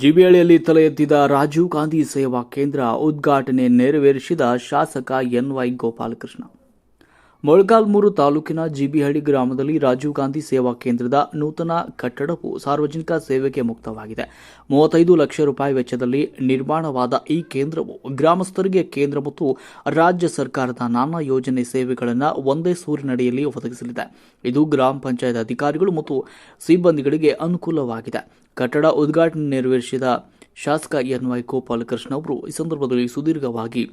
ಜಿಬಿಹಳ್ಳಿಯಲ್ಲಿ ತಲೆ ಎತ್ತಿದ ರಾಜೀವ್ ಗಾಂಧಿ ಸೇವಾ ಕೇಂದ್ರ ಉದ್ಘಾಟನೆ ನೆರವೇರಿಸಿದ ಶಾಸಕ ಎನ್ವೈ ಗೋಪಾಲಕೃಷ್ಣ. ಮೊಳಕಾಲ್ಮೂರು ತಾಲೂಕಿನ ಜಿಬಿಹಳ್ಳಿ ಗ್ರಾಮದಲ್ಲಿ ರಾಜೀವ್ ಗಾಂಧಿ ಸೇವಾ ಕೇಂದ್ರದ ನೂತನ ಕಟ್ಟಡವು ಸಾರ್ವಜನಿಕ ಸೇವೆಗೆ ಮುಕ್ತವಾಗಿದೆ. ಮೂವತ್ತೈದು ಲಕ್ಷ ರೂಪಾಯಿ ವೆಚ್ಚದಲ್ಲಿ ನಿರ್ಮಾಣವಾದ ಈ ಕೇಂದ್ರವು ಗ್ರಾಮಸ್ಥರಿಗೆ ಕೇಂದ್ರ ಮತ್ತು ರಾಜ್ಯ ಸರ್ಕಾರದ ನಾನಾ ಯೋಜನೆ ಸೇವೆಗಳನ್ನು ಒಂದೇ ಸೂರಿನಡಿಯಲ್ಲಿ ಒದಗಿಸಲಿದೆ. ಇದು ಗ್ರಾಮ ಪಂಚಾಯತ್ ಅಧಿಕಾರಿಗಳು ಮತ್ತು ಸಿಬ್ಬಂದಿಗಳಿಗೆ ಅನುಕೂಲವಾಗಿದೆ. ಕಟ್ಟಡ ಉದ್ಘಾಟನೆ ನೆರವೇರಿಸಿದ ಶಾಸಕ ಎನ್ವೈ ಗೋಪಾಲಕೃಷ್ಣ ಅವರು ಈ ಸಂದರ್ಭದಲ್ಲಿ ಸುದೀರ್ಘವಾಗಿ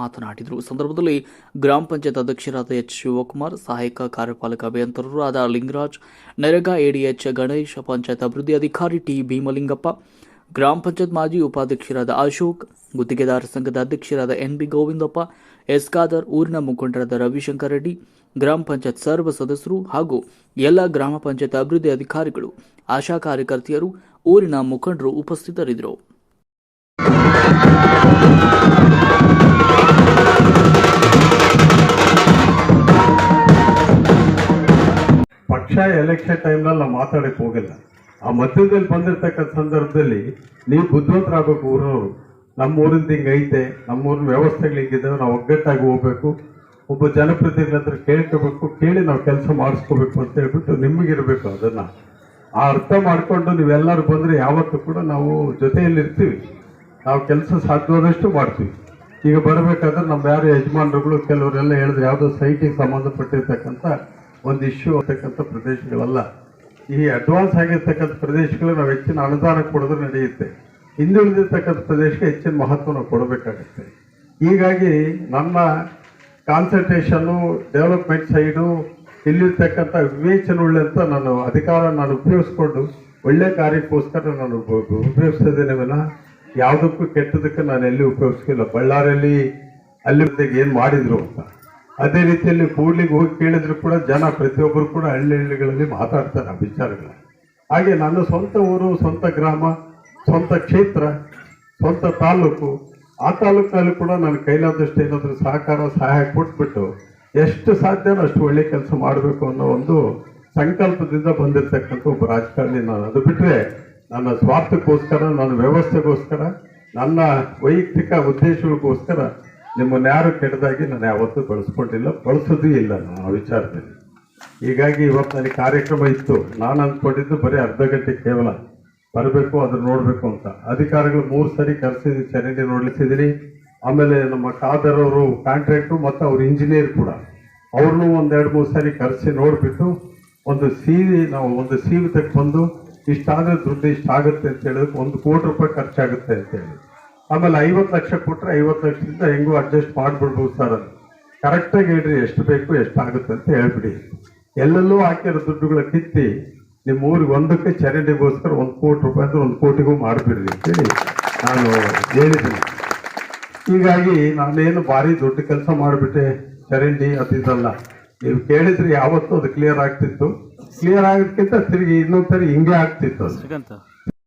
ಮಾತನಾಡಿದರು. ಸಂದರ್ಭದಲ್ಲಿ ಗ್ರಾಮ ಪಂಚಾಯತ್ ಅಧ್ಯಕ್ಷರಾದ ಎಚ್ ಶಿವಕುಮಾರ್, ಸಹಾಯಕ ಕಾರ್ಯಪಾಲಕ ಅಭಿಯಂತರರು ಆದ ಲಿಂಗರಾಜ್, ನರೇಗಾ ಎಡಿಎಚ್ ಗಣೇಶ್ ಪಂಚಾಯತ್ ಅಭಿವೃದ್ಧಿ ಅಧಿಕಾರಿ ಟಿ ಭೀಮಲಿಂಗಪ್ಪ, ಗ್ರಾಮ ಪಂಚಾಯತ್ ಮಾಜಿ ಉಪಾಧ್ಯಕ್ಷರಾದ ಅಶೋಕ್, ಗುತ್ತಿಗೆದಾರ ಸಂಘದ ಅಧ್ಯಕ್ಷರಾದ N B Govindappa, S Khader, ಊರಿನ ಮುಖಂಡರಾದ ರವಿಶಂಕರ್ ರೆಡ್ಡಿ, ಗ್ರಾಮ ಪಂಚಾಯತ್ ಸರ್ವ ಸದಸ್ಯರು ಹಾಗೂ ಎಲ್ಲ ಗ್ರಾಮ ಪಂಚಾಯತ್ ಅಭಿವೃದ್ಧಿ ಅಧಿಕಾರಿಗಳು, ಆಶಾ ಕಾರ್ಯಕರ್ತೆಯರು, ಊರಿನ ಮುಖಂಡರು ಉಪಸ್ಥಿತರಿದ್ದರು. ಪಕ್ಷ ಎಲೆಕ್ಷನ್ ಟೈಮ್ನಲ್ಲಿ ನಾವು ಮಾತಾಡಕ್ಕೆ ಹೋಗಿಲ್ಲ. ಆ ಮಧ್ಯದಲ್ಲಿ ಬಂದಿರ್ತಕ್ಕಂಥ ಸಂದರ್ಭದಲ್ಲಿ ನೀವು ಬುದ್ಧಿವಂತರಾಗಬೇಕು ಊರವರು. ನಮ್ಮ ಊರಿಂದ ಹಿಂಗೆ ಐತೆ ನಮ್ಮ ಊರಿನ ವ್ಯವಸ್ಥೆಗಳು ಹಿಂಗಿದ್ದಾವೆ ನಾವು ಒಗ್ಗಟ್ಟಾಗಿ ಹೋಗ್ಬೇಕು. ಒಬ್ಬ ಜನಪ್ರತಿನಿಧಿ ಹತ್ರ ಕೇಳ್ಕೋಬೇಕು, ಕೇಳಿ ನಾವು ಕೆಲಸ ಮಾಡಿಸ್ಕೋಬೇಕು ಅಂತ ಹೇಳ್ಬಿಟ್ಟು ನಿಮಗಿರ್ಬೇಕು ಅದನ್ನು. ಆ ಅರ್ಥ ಮಾಡಿಕೊಂಡು ನೀವೆಲ್ಲರೂ ಬಂದರೆ ಯಾವತ್ತೂ ಕೂಡ ನಾವು ಜೊತೆಯಲ್ಲಿರ್ತೀವಿ ನಾವು ಕೆಲಸ ಸಾಧ್ಯವಾದಷ್ಟು ಮಾಡ್ತೀವಿ. ಈಗ ಬರಬೇಕಾದ್ರೆ ನಮ್ಮ ಯಾರು ಯಜಮಾನರುಗಳು, ಕೆಲವರೆಲ್ಲ ಹೇಳಿದ್ರೆ ಯಾವುದೋ ಸೈಟಿಗೆ ಸಂಬಂಧಪಟ್ಟಿರ್ತಕ್ಕಂಥ ಒಂದು ಇಶ್ಯೂ ಆಗ್ತಕ್ಕಂಥ ಪ್ರದೇಶಗಳಲ್ಲ. ಈ ಅಡ್ವಾನ್ಸ್ ಆಗಿರ್ತಕ್ಕಂಥ ಪ್ರದೇಶಗಳು ನಾವು ಹೆಚ್ಚಿನ ಅನುದಾನ ಕೊಡಿದ್ರೆ ನಡೆಯುತ್ತೆ. ಹಿಂದುಳಿದಿರ್ತಕ್ಕಂಥ ಪ್ರದೇಶಕ್ಕೆ ಹೆಚ್ಚಿನ ಮಹತ್ವ ನಾವು ಕೊಡಬೇಕಾಗುತ್ತೆ. ಹೀಗಾಗಿ ನನ್ನ ಕಾನ್ಸಂಟ್ರೇಷನ್ನು ಡೆವಲಪ್ಮೆಂಟ್ ಸೈಡು ಇಲ್ಲಿರ್ತಕ್ಕಂಥ ವಿವೇಚನೆ ಅಂತ ನಾನು ಅಧಿಕಾರ ನಾನು ಉಪಯೋಗಿಸ್ಕೊಂಡು ಒಳ್ಳೆ ಕಾರ್ಯಕ್ಕೋಸ್ಕರ ನಾನು ಉಪ- ಉಪಯೋಗಿಸ್ತಿದ್ದೇನೆ ವಿನ ಯಾವುದಕ್ಕೂ ಕೆಟ್ಟದಕ್ಕೆ ನಾನು ಎಲ್ಲಿ ಉಪಯೋಗಿಸ್ಕಿಲ್ಲ ಬಳ್ಳಾರಿಯಲ್ಲಿ ಅಲ್ಲಿ ಏನು ಮಾಡಿದರು ಅಂತ. ಅದೇ ರೀತಿಯಲ್ಲಿ ಕೂಡ್ಲಿಗೆ ಹೋಗಿ ಕೇಳಿದ್ರು ಕೂಡ ಜನ ಪ್ರತಿಯೊಬ್ಬರು ಕೂಡ ಹಳ್ಳಿ ಹಳ್ಳಿಗಳಲ್ಲಿ ಮಾತಾಡ್ತಾರೆ ಆ ವಿಚಾರಗಳ ಹಾಗೆ ನನ್ನ ಸ್ವಂತ ಊರು, ಸ್ವಂತ ಗ್ರಾಮ, ಸ್ವಂತ ಕ್ಷೇತ್ರ, ಸ್ವಂತ ತಾಲೂಕು, ಆ ತಾಲೂಕಿನಲ್ಲಿ ಕೂಡ ನಾನು ಕೈಲಾದಷ್ಟು ಏನಾದರೂ ಸಹಕಾರ, ಸಹಾಯ ಕೊಟ್ಬಿಟ್ಟು ಎಷ್ಟು ಸಾಧ್ಯನೋ ಅಷ್ಟು ಒಳ್ಳೆ ಕೆಲಸ ಮಾಡಬೇಕು ಅನ್ನೋ ಒಂದು ಸಂಕಲ್ಪದಿಂದ ಬಂದಿರತಕ್ಕಂಥ ಒಬ್ಬ ರಾಜಕಾರಣಿ ನಾನು. ಅದು ಬಿಟ್ಟರೆ ನನ್ನ ಸ್ವಾರ್ಥಕ್ಕೋಸ್ಕರ, ನನ್ನ ವ್ಯವಸ್ಥೆಗೋಸ್ಕರ, ನನ್ನ ವೈಯಕ್ತಿಕ ಉದ್ದೇಶಗಳಿಗೋಸ್ಕರ ನಿಮ್ಮನ್ನ ಯಾರು ಕೆಟ್ಟದಾಗಿ ನಾನು ಯಾವತ್ತೂ ಬಳಸ್ಕೊಂಡಿಲ್ಲ, ಬಳಸೋದೂ ಇಲ್ಲ ನಾನು ಆ ವಿಚಾರದಲ್ಲಿ. ಹೀಗಾಗಿ ಇವತ್ತು ನನಗೆ ಕಾರ್ಯಕ್ರಮ ಇತ್ತು. ನಾನು ಅಂದ್ಕೊಂಡಿದ್ದು ಬರೀ ಅರ್ಧ ಗಂಟೆ ಕೇವಲ. ಬರಬೇಕು, ಅದನ್ನು ನೋಡಬೇಕು ಅಂತ. ಅಧಿಕಾರಿಗಳು ಮೂರು ಸರಿ ಕರೆಸಿದ್ದು ಚರಂಡಿ ನೋಡ್ಲಿಸಿದ್ದೀನಿ ಆಮೇಲೆ ನಮ್ಮ ಖಾದರ್ ಅವರು ಕಾಂಟ್ರಾಕ್ಟ್ರು ಮತ್ತು ಅವ್ರ ಇಂಜಿನಿಯರ್ ಕೂಡ. ಅವ್ರನ್ನೂ ಒಂದೆರಡು ಮೂರು ಸಾರಿ ಕರೆಸಿ ನೋಡಿಬಿಟ್ಟು ಒಂದು ಸೀವಿ ನಾವು ಒಂದು ಸೀವಿ ಬಂದು, ಇಷ್ಟಾದ್ರೆ ದುಡ್ಡು ಇಷ್ಟಾಗುತ್ತೆ ಅಂತ ಹೇಳಿದ್ರೆ. ಒಂದು ಕೋಟಿ ರೂಪಾಯಿ ಖರ್ಚಾಗುತ್ತೆ ಅಂತ ಹೇಳಿ ಆಮೇಲೆ ಐವತ್ತು ಲಕ್ಷ ಕೊಟ್ಟರೆ ಐವತ್ತು ಲಕ್ಷದಿಂದ ಹೆಂಗೂ ಅಡ್ಜಸ್ಟ್ ಮಾಡಿಬಿಡ್ಬೋದು ಸರ್ ಅದು. ಕರೆಕ್ಟಾಗಿ ಹೇಳ್ರಿ, ಎಷ್ಟು ಬೇಕು ಎಷ್ಟು ಆಗುತ್ತೆ ಅಂತ ಹೇಳ್ಬಿಡಿ. ಎಲ್ಲೆಲ್ಲೂ ಹಾಕಿರೋ ದುಡ್ಡುಗಳ ಕಿತ್ತಿ ನಿಮ್ಮ ಊರಿಗೆ ಒಂದಕ್ಕೆ ಚರಂಡಿಗೋಸ್ಕರ ಒಂದು ಕೋಟಿ ರೂಪಾಯಿ ಅಂದ್ರೆ ಒಂದು ಕೋಟಿಗೂ ಮಾಡಿಬಿಡ್ರಿ ಅಂತೇಳಿ ನಾನು ಹೇಳಿದ್ದೀನಿ. ಹೀಗಾಗಿ ನಾನೇನು ಭಾರಿ ದೊಡ್ಡ ಕೆಲಸ ಮಾಡಿಬಿಟ್ಟೆ, ಚರಂಡಿ ಅದು ಇದಲ್ಲ. ನೀವು ಕೇಳಿದ್ರೆ ಯಾವತ್ತೂ ಅದು ಕ್ಲಿಯರ್ ಆಗ್ತಿತ್ತು. ಕ್ಲಿಯರ್ ಆಗೋದಕ್ಕಿಂತ ತಿರುಗಿ ಇನ್ನೊಂದು ಸರಿ ಹಿಂಗೆ ಆಗ್ತಿತ್ತು